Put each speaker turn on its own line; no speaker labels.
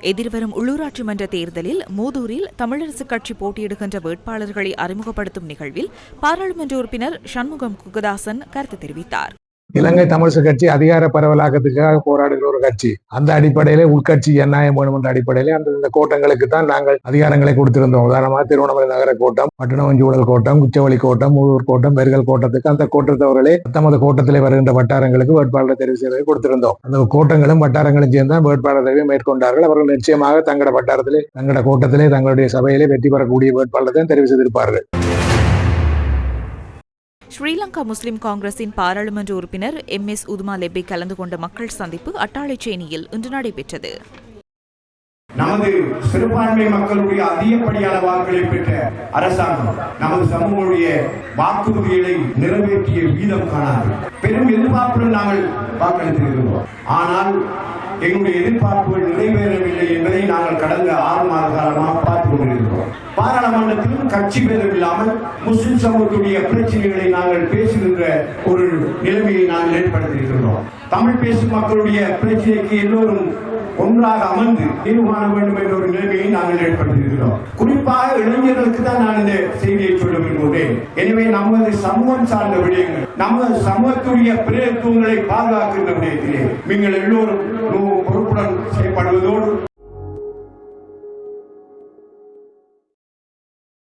எதிர்வரும் உள்ளூராட்சி மன்ற தேர்தலில் மூதூரில் தமிழரசுக் கட்சி போட்டியிடுகின்ற வேட்பாளர்களை அறிமுகப்படுத்தும் நிகழ்வில் பாராளுமன்ற உறுப்பினர் சண்முகம் குகதாசன் கருத்து தெரிவித்தார்.
இலங்கை தமிழிசை கட்சி அதிகார பரவலாக்கத்துக்காக போராடுகிற ஒரு கட்சி. அந்த அடிப்படையிலே உட்கட்சி ஜனநாயகம் வேணும் என்ற அடிப்படையிலே அந்த இந்த கோட்டங்களுக்கு தான் நாங்கள் அதிகாரங்களை கொடுத்திருந்தோம். உதாரணமாக திருவண்ணாமலை நகர கோட்டம் பட்டணவஞ்சூழல் கோட்டம் குச்சவழி கோட்டம் மூதூர் கோட்டம் பெருகல் கோட்டத்துக்கு அந்த கோட்டத்தவர்களே தமது கோட்டத்திலே வருகின்ற வட்டாரங்களுக்கு வேட்பாளர் தெரிவு செய்வதை கொடுத்திருந்தோம். அந்த கோட்டங்களும் வட்டாரங்களும் சேர்ந்து வேட்பாளர் தெரிவை மேற்கொண்டார்கள். அவர்கள் நிச்சயமாக தங்களோட வட்டாரத்திலே தங்களோட கோட்டத்திலே தங்களுடைய சபையிலே வெற்றி பெறக்கூடிய வேட்பாளர் தான் தெரிவு செய்திருப்பார்கள்.
ஸ்ரீலங்கா முஸ்லிம் காங்கிரசின் பாராளுமன்ற உறுப்பினர் எம் எஸ் உதுமா லெப்பை கலந்து கொண்ட மக்கள் சந்திப்பு அட்டாளைச்சேனியில் இன்று நடைபெற்றது.
நமது சிறுபான்மை மக்களுடைய அதிகப்படியான வாக்குகளை பெற்ற அரசாங்கம் நமது சமூகங்களுடைய வாக்குறுதிகளை நிறைவேற்றிய வீதம் காணாது. பெரும் எதிர்பார்ப்புடன் நாங்கள் வாக்களித்திருக்கிறோம் ஆனால் எங்களுடைய எதிர்பார்ப்புகள் நிறைவேறவில்லை என்பதை நாங்கள் கடந்த ஆறு மாத காலமாக கட்சி பேதம் இல்லாமல் முஸ்லிம் சமூகத்துடைய பிரச்சனைகளை நாங்கள் பேசுகின்ற ஒரு நிலைமையை நாங்கள் ஏற்படுத்தியிருக்கின்றோம். தமிழ் பேசும் மக்களுடைய பிரச்சனைக்கு எல்லோரும் ஒன்றாக அமர்ந்து தீர்வு காண வேண்டும் என்ற ஒரு நிலைமையை நாங்கள் ஏற்படுத்தியிருக்கிறோம். குறிப்பாக இளைஞர்களுக்கு தான் நான் இந்த செய்தியை சொல்ல விரும்புகிறேன் எனவே நமது சமூகம் சார்ந்த விடயங்கள் நமது சமூகத்துடைய பிரேத்துவங்களை பாதுகாக்கின்ற விடயத்திலே நீங்கள் எல்லோரும் பொறுப்புடன் செயல்படுவதோடு